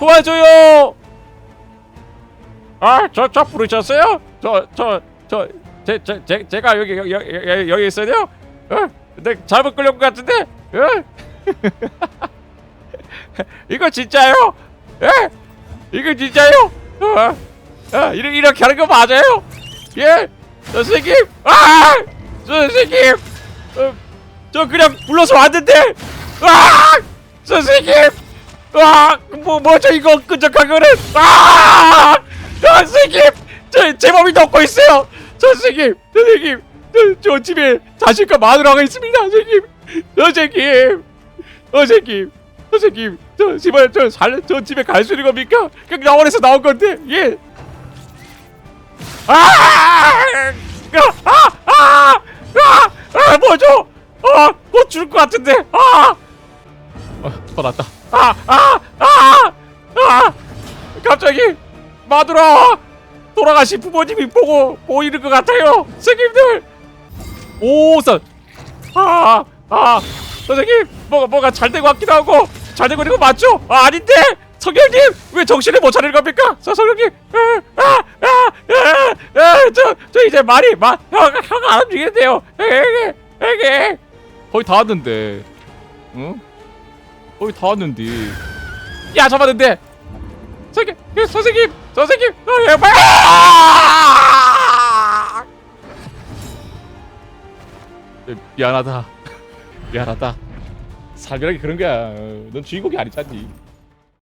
도와줘요. 아, 저, 저 부르셨어요? 저, 저, 저, 제, 제, 제, 제가 여기, 여기, 여기, 여기 있어요? 어? 근데 잘못 끌려온 것 같은데? 어? 이거 진짜요? 예? 이거 진짜요? 어? 어, 이렇게, 이렇게 하는 거 맞아요? 예? 선생님! 아! 선생님! 어, 저 그냥 불러서 왔는데! 아! 선생님! 아! 뭐, 뭐죠 이거 끈적한 거는! 아! 선생님! 저, 제 몸이 녹고 있어요! 선생님! 선생님! 저, 저 집에 자식과 마누라가 있습니다! 선생님! 선생님! 선생님! 선생님! 저 집에 저, 살, 저 집에 갈 수 있는 겁니까? 그냥 영원에서 나온 건데! 예! 아! 아! 아! 아! 아! 아! 뭐죠? 아! 못 죽을 것 같은데! 아! 어, 더 낫다. 아! 아! 아! 아! 갑자기 마누라 돌아가신 부모님이 보고 보이는 것 같아요. 선생님들. 오선. 아! 아! 선생님 뭐가 뭐가 잘 되고 같기도 하고 잘 되고 있는 거 맞죠? 아, 아닌데 성경님 왜 정신을 못 차리는 겁니까? 저 성경님 아, 아, 아, 아, 아, 저, 저 이제 말이 형안 움직이는데요 에게 에게 거의 다 왔는데 응? 거의 다 왔는데. 야 잡았는데. 선생님 예, 선생님 선생님. 어, 예, 빨리 아! 예, 미안하다. 미안하다. 살면하게 그런 거야. 어, 넌 주인공이 아니잖니